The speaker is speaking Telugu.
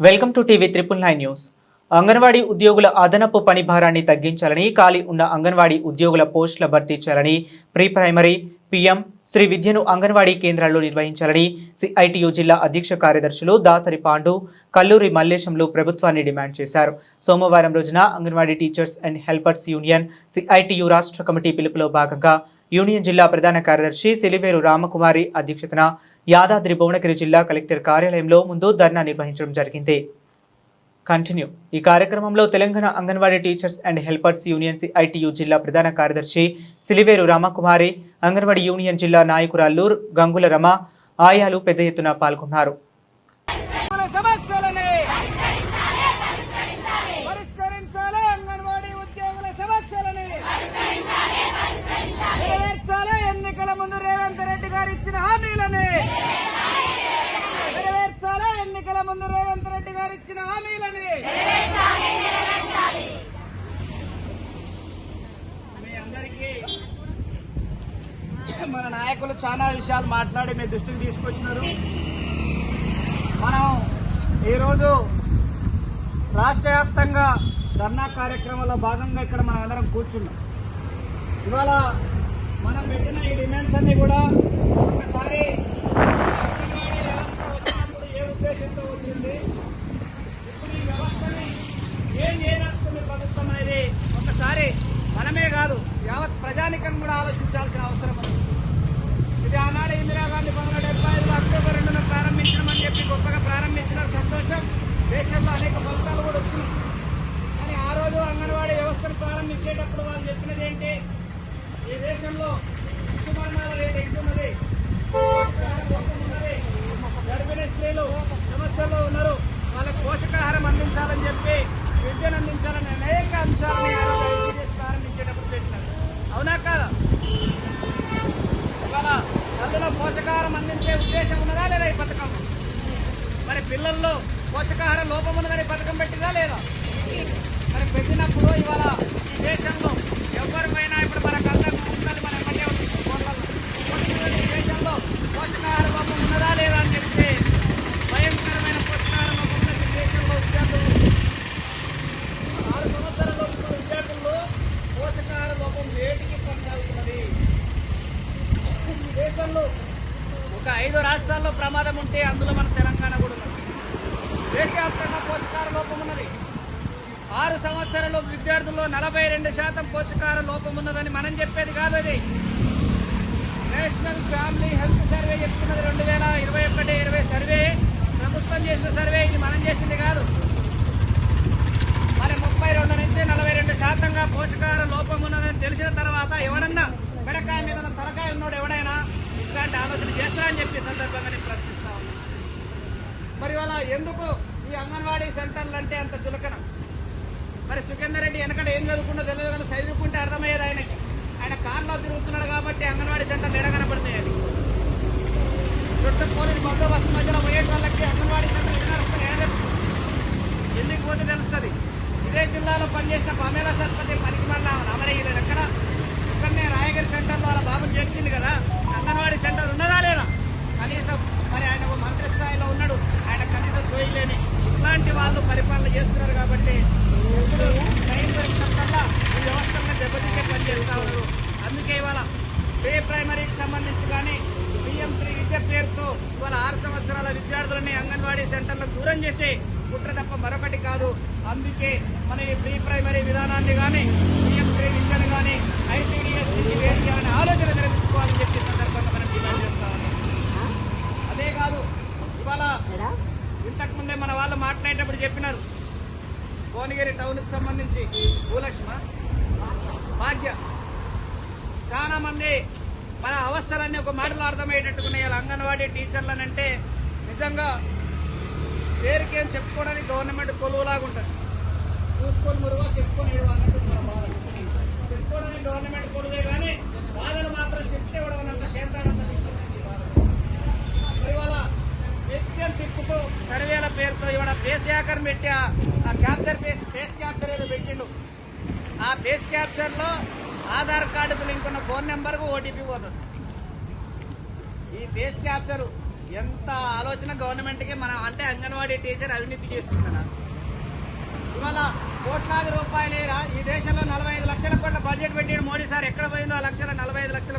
Welcome to TV triple nine news. Anganwadi ఉద్యోగుల అదనపు పని భారాన్ని తగ్గించాలని ఖాళీ ఉన్న అంగన్వాడీ ఉద్యోగుల పోస్టుల భర్తీ చేయాలని ప్రీ ప్రైమరీ పిఎం శ్రీ విద్యను అంగన్వాడీ కేంద్రాల్లో నిర్వహించాలని సిఐటియు జిల్లా అధ్యక్ష కార్యదర్శులు దాసరి పాండు కల్లూరి మల్లేశంలు ప్రభుత్వాన్ని డిమాండ్ చేశారు. సోమవారం రోజున anganwadi teachers and helpers union CITU రాష్ట్ర కమిటీ పిలుపులో భాగంగా యూనియన్ జిల్లా ప్రధాన కార్యదర్శి సిలివేరు రామకుమారి అధ్యక్షతన యాదాద్రి భువనగిరి జిల్లా కలెక్టర్ కార్యాలయంలో ముందు ధర్నా నిర్వహించడం జరిగింది. కంటిన్యూ ఈ కార్యక్రమంలో Telangana anganwadi teachers and helpers union CITU జిల్లా ప్రధాన కార్యదర్శి సిలివేరు రామకుమారి అంగన్వాడీ యూనియన్ జిల్లా నాయకురాలు గంగుల రమ ఆయాలు పెద్ద ఎత్తున పాల్గొన్నారు. మన నాయకులు చాలా విషయాలు మాట్లాడి మీ దృష్టికి తీసుకొచ్చినారు. మనం ఈరోజు రాష్ట్ర వ్యాప్తంగా ధర్నా కార్యక్రమంలో భాగంగా ఇక్కడ మనం అందరం కూర్చున్నాం. ఇవాళ మనం పెట్టిన ఈ డిమాండ్స్ అన్ని కూడా ఒకసారి వ్యవస్థ వచ్చినప్పుడు ఏ ఉద్దేశంతో వచ్చింది? ఇప్పుడు ఈ వ్యవస్థని ఏం చేయదలుచుకుంది ప్రభుత్వం అనేది ఒకసారి మనమే కాదు యావత్ ప్రజానికం కూడా ఆలోచించాల్సిన అవసరం ఇది ఆనాడు ఇందిరాగాంధీ పంతొమ్మిది డెబ్బై ఐదులో అక్టోబర్ రెండున ప్రారంభించడం చెప్పి గొప్పగా ప్రారంభించిన సంతోషం దేశంలో అనేక ఫలితాలు కూడా వచ్చినాయి. కానీ ఆ రోజు అంగన్వాడీ వ్యవస్థను ప్రారంభించేటప్పుడు వాళ్ళు చెప్పినది ఏంటి? ఈ దేశంలో శిశు రేటు ఎక్కువ ఉన్నది పోషకాహారం లోపం ఉన్నది గర్భిణీ స్త్రీలు సమస్యల్లో ఉన్నారు వాళ్ళకి పోషకాహారం అందించాలని చెప్పి విద్యను అందించాలని అనేక అంశాలని ఆ రోజు ICDS ప్రారంభించేటప్పుడు పెట్టినారు అవునా కాదా ఇవాళ తల్లులో పోషకాహారం అందించే ఉద్దేశం ఉన్నదా లేదా ఈ పథకం? మరి పిల్లల్లో పోషకాహార లోపం ఉన్నదని పథకం పెట్టిందా లేదా? మరి పెట్టినప్పుడు ఇవాళ ఈ దేశంలో ఎవరిపైనా ఇప్పుడు మనకు అందరికి ఉండాలి మన ఎమ్మటే వస్తుంది ఫోన్లలో కొట్టినటువంటి ఈ దేశంలో పోషకాహార లోపం ఉన్నదా లేదా అని చెప్తే భయంకరమైన పోషకాహార లోపం ఉన్న ఈ దేశంలో విద్యార్థులు ఆరు సంవత్సరాల ఉన్న విద్యార్థుల్లో పోషకాహార లోపం వేటికి కొనసాగుతున్నది ఈ దేశంలో ఒక ఐదు రాష్ట్రాల్లో ప్రమాదం ఉంటే అందులో మన తెలంగాణ కూడా ఉన్నది. దేశవ్యాప్తంగా పోషకాహార లోపం ఉన్నది. ఆరు సంవత్సరాలు విద్యార్థుల్లో నలభై రెండు శాతం పోషకాహార లోపం ఉన్నదని మనం చెప్పేది కాదు అది. నేషనల్ ఫ్యామిలీ హెల్త్ సర్వే చెప్తున్నది రెండు వేల ఇరవై ఒకటి ఇరవై సర్వే. ప్రభుత్వం చేసిన సర్వే ఇది మనం చేసింది కాదు. మరి ముప్పై రెండు నుంచి నలభై రెండు శాతంగా పోషకాహార లోపం ఉన్నదని తెలిసిన తర్వాత ఎవడన్నా మెడకాయ మీద తలకాయ ఉన్నోడు ఎవడైనా ఇట్లాంటి ఆలోచన చేస్తారని చెప్పి సందర్భంగా నేను ప్రశ్నిస్తా ఉన్నాను. మరి వాళ్ళ ఎందుకు ఈ అంగన్వాడీ సెంటర్లు అంటే అంత చులకనం? మరి సుఖేందర్ రెడ్డి వెనకడ ఏం చదువుకుంటో తెలియదు కానీ చదువుకుంటే అర్థమయ్యేది ఆయనకి. ఆయన కార్లో తిరుగుతున్నాడు కాబట్టి అంగన్వాడీ సెంటర్లు ఎడ కనపడతాయి అది చుట్టూ పోలీసు బందోబస్తు మధ్యలో పోయే వాళ్ళకి అంగన్వాడీ సెంటర్ ఎడ తెలుస్తుంది? ఎందుకు పోతే తెలుస్తుంది? ఇదే జిల్లాలో పనిచేసిన పమేలా సరస్వతి పనికి మళ్ళీ అమరయ్యలేదు ఎక్కడ? ఇక్కడనే రాయగిరి సెంటర్లో వాళ్ళ బాబుని చేర్చింది కదా. అంగన్వాడీ సెంటర్ ఉన్నదా లేదా? కనీసం మరి ఆయన ఒక మంత్రి స్థాయిలో ఉన్నాడు. ఆయన కనీసం సోయలేని ఇలాంటి వాళ్ళు పరిపాలన చేస్తున్నారు కాబట్టి ఎప్పుడు టైం దొరికినప్పుడల్లా ఈ వ్యవస్థలను దెబ్బతీసే పని చేస్తూ ఉన్నారు. అందుకే ఇవాళ ప్రీ ప్రైమరీకి సంబంధించి కానీ పిఎం శ్రీ విద్య పేరుతో ఇవాళ ఆరు సంవత్సరాల విద్యార్థులని అంగన్వాడీ సెంటర్లకు దూరం చేసే కుట్ర తప్ప మరొకటి కాదు. అందుకే మన ఈ ప్రీ ప్రైమరీ విధానాన్ని కానీ పిఎం శ్రీ విద్యను కానీ ఐసీడీఎస్ నుంచి వేరు చేయాలనే ఆలోచన నిర్వహించుకోవాలని చెప్పి అదే కాదు ఇవాళ ఇంతకు ముందే మన వాళ్ళు మాట్లాడేటప్పుడు చెప్పినారు. భువనగిరి టౌన్కి సంబంధించి భూలక్ష్మ భాగ్య. చాలా మంది మన అవస్థలన్నీ ఒక మాటలు అర్థమయ్యేటట్టుకున్నాయి. ఇలా అంగన్వాడీ టీచర్లను అంటే నిజంగా పేరుకేం చెప్పుకోవడానికి గవర్నమెంట్ కొలువులాగా ఉంటుంది. చూసుకొని మురుగా చెప్పుకొని అన్నట్టు మన బాధ. చెప్పుకోవడానికి గవర్నమెంట్ కొలువే కానీ బాధలు మాత్రం శక్తి ఇవ్వడం చేస్తాడంత ఇవాళ నిత్యం తిప్పుతూ సర్వేల పేరుతో ఇవాళ ఫేస్ హ్యాకర్ పెట్టి. ఆ- క్యాప్చర్ ఫేస్ ఫేస్ క్యాప్చర్ ఏదో పెట్టిండు. ఆ ఫేస్ క్యాప్చర్లో ఆధార్ కార్డుకు లింక్ ఉన్న ఫోన్ నెంబర్కు ఓటీపీ పోతుంది. ఈ ఫేస్ క్యాప్చర్ ఎంత ఆలోచన గవర్నమెంట్కి మనం అంటే అంగన్వాడీ టీచర్ అవినీతి నాకు ఇవాళ కోట్లాది రూపాయలు ఈ దేశంలో నలభై ఐదు లక్షల కోట్ల బడ్జెట్ పెట్టిన మోడీ సార్. ఎక్కడ పోయిందో ఆ లక్షల నలభై ఐదు లక్షల